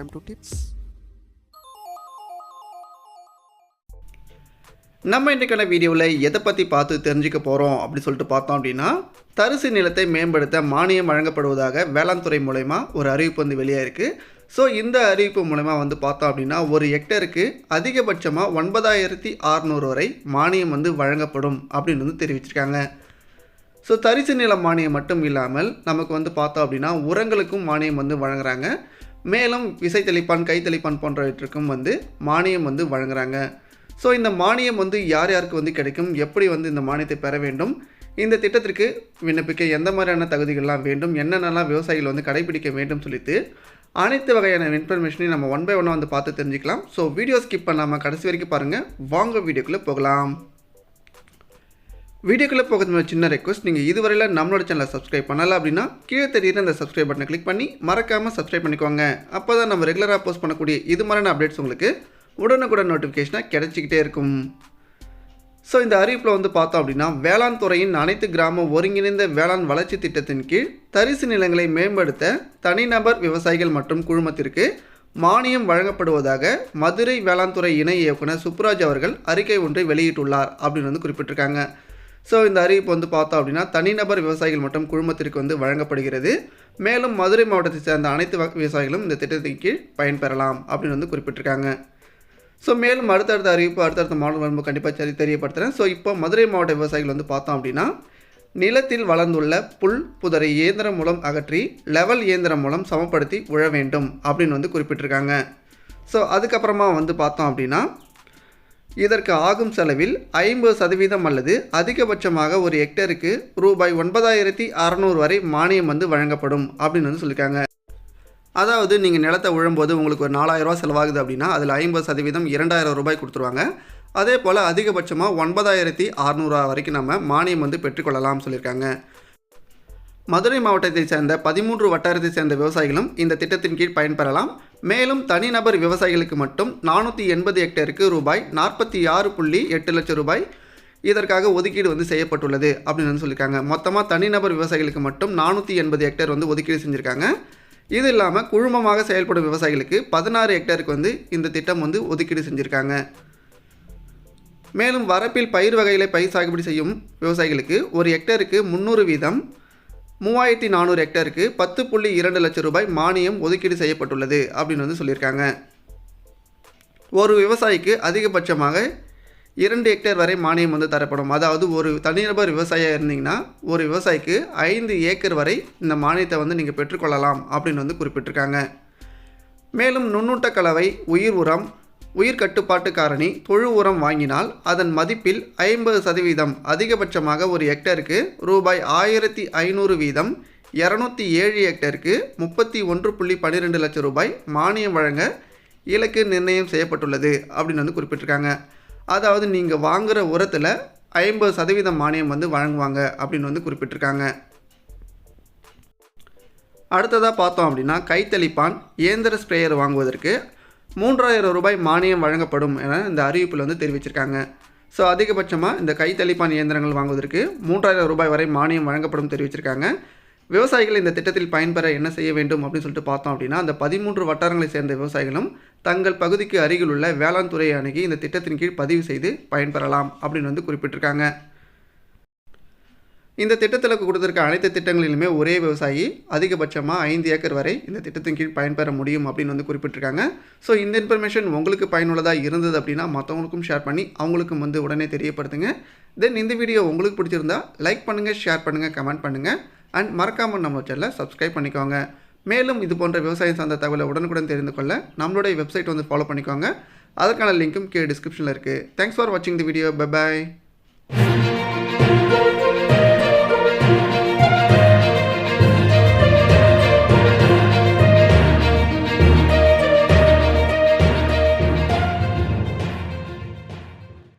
time to tips. நம்ம இன்றைக்கான வீடியோவில் எதை பற்றி பார்த்து தெரிஞ்சுக்க போகிறோம் அப்படி சொல்லிட்டு பார்த்தோம் அப்படின்னா தரிசு நிலத்தை மேம்படுத்த மானியம் வழங்கப்படுவதாக வேளாண் துறை மூலயமா ஒரு அறிவிப்பு வந்து வெளியாயிருக்கு. ஸோ இந்த அறிவிப்பு மூலயமா வந்து பார்த்தோம் அப்படின்னா ஒரு ஹெக்டருக்கு அதிகபட்சமாக ஒன்பதாயிரத்தி அறநூறு வரை மானியம் வந்து வழங்கப்படும் அப்படின்னு வந்து தெரிவிச்சிருக்காங்க. ஸோ தரிசு நில மானியம் மட்டும் இல்லாமல் நமக்கு வந்து பார்த்தோம் அப்படின்னா உரங்களுக்கும் மானியம் வந்து வழங்குறாங்க. மேலும் விசை தெளிப்பான் கை தெளிப்பான் போன்றவற்றுக்கும் வந்து மானியம் வந்து வழங்குறாங்க. ஸோ இந்த மானியம் வந்து யார் யாருக்கு வந்து கிடைக்கும்? எப்படி வந்து இந்த மானியத்தை பெற வேண்டும்? இந்த திட்டத்திற்கு விண்ணப்பிக்க எந்த மாதிரியான தகுதிகள்லாம் வேண்டும்? என்னென்னலாம் விவசாயிகள் வந்து கடைபிடிக்க வேண்டும் சொல்லிட்டு அனைத்து வகையான இன்ஃபர்மேஷனையும் நம்ம ஒன் பை ஒன்னாக வந்து பார்த்து தெரிஞ்சுக்கலாம். ஸோ வீடியோ ஸ்கிப் பண்ணாமல் கடைசி வரைக்கும் பாருங்கள் வாங்க வீடியோக்குள்ளே போகலாம். வீடியோக்குள்ளே போகிறது சின்ன ரெக்வஸ்ட் நீங்கள் இதுவரையில் நம்மளோட சேனலை சப்ஸ்கிரைப் பண்ணலாம் அப்படின்னா கீழே தெரியுற அந்த சப்ஸ்கிரைப் பட்டனை கிளிக் பண்ணி மறக்காமல் சப்ஸ்கிரைப் பண்ணிக்கோங்க. அப்போ தான் நம்ம ரெகுலராக போஸ்ட் பண்ணக்கூடிய இது மாதிரியான அப்டேட்ஸ் உங்களுக்கு உடனுக்குடன் நோட்டிஃபிகேஷனாக கிடைச்சிக்கிட்டே இருக்கும். ஸோ இந்த அறிவிப்பில் வந்து பார்த்தோம் அப்படின்னா வேளாண் துறையின் அனைத்து கிராம ஒருங்கிணைந்த வேளாண் வளர்ச்சி திட்டத்தின் கீழ் தரிசு நிலங்களை மேம்படுத்த தனிநபர் விவசாயிகள் மற்றும் குழுமத்திற்கு மானியம் வழங்கப்படுவதாக மதுரை வேளாண் துறை இணை இயக்குனர் சுப்ராஜ் அவர்கள் அறிக்கை ஒன்றை வெளியிட்டுள்ளார் அப்படின்னு வந்து குறிப்பிட்டிருக்காங்க. ஸோ இந்த அறிவிப்பு வந்து பார்த்தோம் அப்படின்னா தனிநபர் விவசாயிகள் மற்றும் குழுமத்திற்கு வந்து வழங்கப்படுகிறது. மேலும் மதுரை மாவட்டத்தை சேர்ந்த அனைத்து விவசாயிகளும் இந்த திட்டத்தின் கீழ் பயன்பெறலாம் அப்படின்னு வந்து குறிப்பிட்டிருக்காங்க. ஸோ மேலும் அடுத்தடுத்த அறிவிப்பு அடுத்தடுத்த மாடல் வரும்போது கண்டிப்பாக சரி தெரியப்படுத்துகிறேன் ஸோ இப்போ மதுரை மாவட்ட விவசாயிகள் வந்து பார்த்தோம் அப்படின்னா நிலத்தில் வளர்ந்துள்ள புல் புதரை இயந்திரம் மூலம் அகற்றி லெவல் இயந்திரம் மூலம் சமப்படுத்தி உழ வேண்டும் அப்படின்னு வந்து குறிப்பிட்டிருக்காங்க. ஸோ அதுக்கப்புறமா வந்து பார்த்தோம் அப்படின்னா இதற்கு ஆகும் செலவில் ஐம்பது சதவீதம் அல்லது அதிகபட்சமாக ஒரு ஹெக்டருக்கு ரூபாய் ஒன்பதாயிரத்தி அறநூறு வரை மானியம் வந்து வழங்கப்படும் அப்படின்னு வந்து சொல்லியிருக்காங்க அதாவது நீங்கள் நிலத்தை உழும்போது உங்களுக்கு ஒரு நாலாயிரம் செலவாகுது அப்படின்னா அதில் ஐம்பது சதவீதம் இரண்டாயிரம் ரூபாய் கொடுத்துருவாங்க. அதே போல் அதிகபட்சமாக ஒன்பதாயிரத்தி அறநூறுவா வரைக்கும் நம்ம மானியம் வந்து பெற்றுக்கொள்ளலாம் சொல்லியிருக்காங்க மதுரை மாவட்டத்தைச் சேர்ந்த பதிமூன்று வட்டாரத்தை சேர்ந்த விவசாயிகளும் இந்த திட்டத்தின் கீழ் பயன்பெறலாம். மேலும் தனிநபர் விவசாயிகளுக்கு மட்டும் நானூற்றி எண்பது ஹெக்டேருக்கு ரூபாய் நாற்பத்தி ஆறு புள்ளி எட்டு லட்சம் ரூபாய் இதற்காக ஒதுக்கீடு வந்து செய்யப்பட்டுள்ளது அப்படின்னு வந்து சொல்லியிருக்காங்க. மொத்தமாக தனிநபர் விவசாயிகளுக்கு மட்டும் நானூற்றி எண்பது ஹெக்டேர் வந்து ஒதுக்கீடு செஞ்சுருக்காங்க. இது இல்லாமல் குழுமமாக செயல்படும் விவசாயிகளுக்கு பதினாறு ஹெக்டேருக்கு வந்து இந்த திட்டம் வந்து ஒதுக்கீடு செஞ்சுருக்காங்க. மேலும் வரப்பில் பயிர் வகைகளை பயிர் சாகுபடி செய்யும் விவசாயிகளுக்கு ஒரு ஹெக்டேருக்கு முந்நூறு வீதம் மூவாயிரத்தி நானூறு ஹெக்டருக்கு பத்து புள்ளி இரண்டு லட்சம் ரூபாய் மானியம் ஒதுக்கீடு செய்யப்பட்டுள்ளது அப்படின்னு வந்து சொல்லியிருக்காங்க. ஒரு விவசாயிக்கு அதிகபட்சமாக இரண்டு ஹெக்டேர் வரை மானியம் வந்து தரப்படும். அதாவது ஒரு தனிநபர் விவசாயியாக இருந்தீங்கன்னா ஒரு விவசாயிக்கு ஐந்து ஏக்கர் வரை இந்த மானியத்தை வந்து நீங்கள் பெற்றுக்கொள்ளலாம் அப்படின்னு வந்து குறிப்பிட்டிருக்காங்க. மேலும் நுண்ணூட்ட கலவை உயிர் உரம் உயிர் கட்டுப்பாட்டு காரணி தொழு உரம் வாங்கினால் அதன் மதிப்பில் ஐம்பது சதவீதம் அதிகபட்சமாக ஒரு ஹெக்டருக்கு ரூபாய் ஆயிரத்தி ஐநூறு வீதம் இரநூத்தி ஏழு ஹெக்டருக்கு முப்பத்தி ஒன்று புள்ளி பன்னிரெண்டு லட்சம் ரூபாய் மானியம் வழங்க இலக்கு நிர்ணயம் செய்யப்பட்டுள்ளது அப்படின்னு வந்து குறிப்பிட்டிருக்காங்க. அதாவது நீங்கள் வாங்குகிற உரத்தில் ஐம்பது சதவீதம் மானியம் வந்து வழங்குவாங்க அப்படின்னு வந்து குறிப்பிட்டிருக்காங்க. அடுத்ததாக பார்த்தோம் அப்படின்னா கைத்தளிப்பான் இயந்திர ஸ்ப்ரேயர் வாங்குவதற்கு மூன்றாயிரம் ரூபாய் மானியம் வழங்கப்படும் என இந்த அறிவிப்பில் வந்து தெரிவிச்சிருக்காங்க. ஸோ அதிகபட்சமாக இந்த கைத்தளிப்பான் இயந்திரங்கள் வாங்குவதற்கு மூன்றாயிரம் ரூபாய் வரை மானியம் வழங்கப்படும் தெரிவிச்சிருக்காங்க. விவசாயிகள் இந்த திட்டத்தில் பயன்பெற என்ன செய்ய வேண்டும் அப்படின்னு சொல்லிட்டு பார்த்தோம் அப்படின்னா அந்த பதிமூன்று வட்டாரங்களை சேர்ந்த விவசாயிகளும் தங்கள் பகுதிக்கு அருகில் உள்ள வேளாண் துறையை அணுகி இந்த திட்டத்தின் கீழ் பதிவு செய்து பயன்பெறலாம் அப்படின்னு வந்து குறிப்பிட்டிருக்காங்க. இந்த திட்டத்தில் கொடுத்துருக்க அனைத்து திட்டங்களிலுமே ஒரே விவசாயி அதிகபட்சமாக ஐந்து ஏக்கர் வரை இந்த திட்டத்தின் கீழ் பயன்பெற முடியும் அப்படின்னு வந்து குறிப்பிட்டிருக்காங்க. ஸோ இந்த இன்ஃபர்மேஷன் உங்களுக்கு பயனுள்ளதாக இருந்தது அப்படின்னா மற்றவங்களுக்கும் ஷேர் பண்ணி அவங்களுக்கும் வந்து உடனே தெரியப்படுத்துங்க. தென் இந்த வீடியோ உங்களுக்கு பிடிச்சிருந்தா லைக் பண்ணுங்கள் ஷேர் பண்ணுங்கள் கமெண்ட் பண்ணுங்கள் அண்ட் மறக்காமல் நம்ம சேனலை சப்ஸ்கிரைப் பண்ணிக்கோங்க. மேலும் இது போன்ற விவசாயம் சார்ந்த தகவலை உடனுக்குடன் தெரிந்து கொள்ள நம்மளுடைய வெப்சைட் வந்து ஃபாலோ பண்ணிக்கோங்க. அதற்கான லிங்க்கும் கீழே டிஸ்கிரிப்ஷனில் இருக்குது தேங்க்ஸ் ஃபார் வாட்சிங் தி வீடியோ பை பாய்